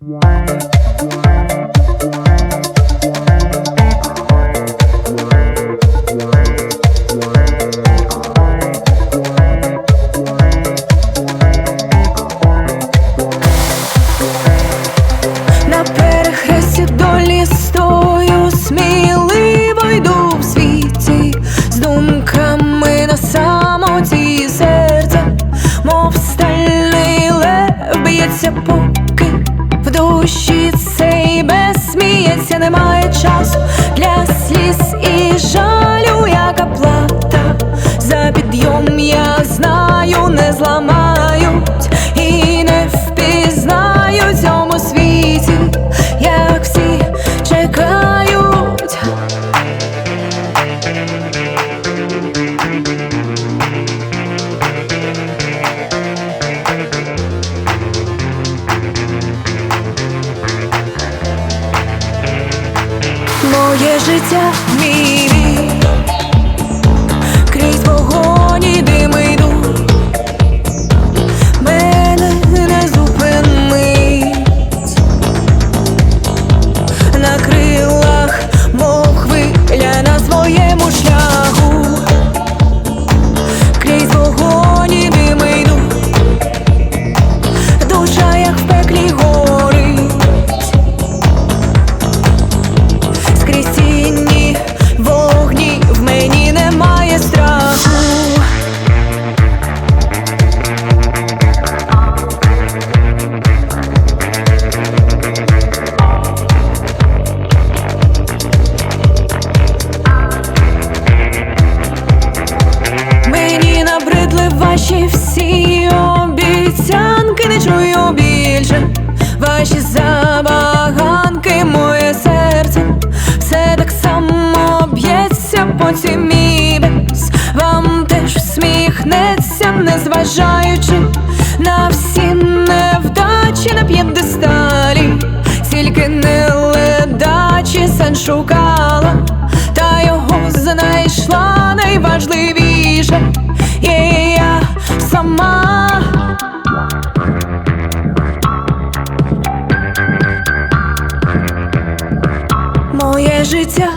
На немає часу для сліз і жалю, яка плата за підйом, я знаю, не зламають і не впізнають в цьому світі, як всі чекають. Життя мій всміхнеться, незважаючи на всі невдачі на п'єдесталі, тільки не ледачі шукала, та його знайшла найважливіше, є я сама. Моє життя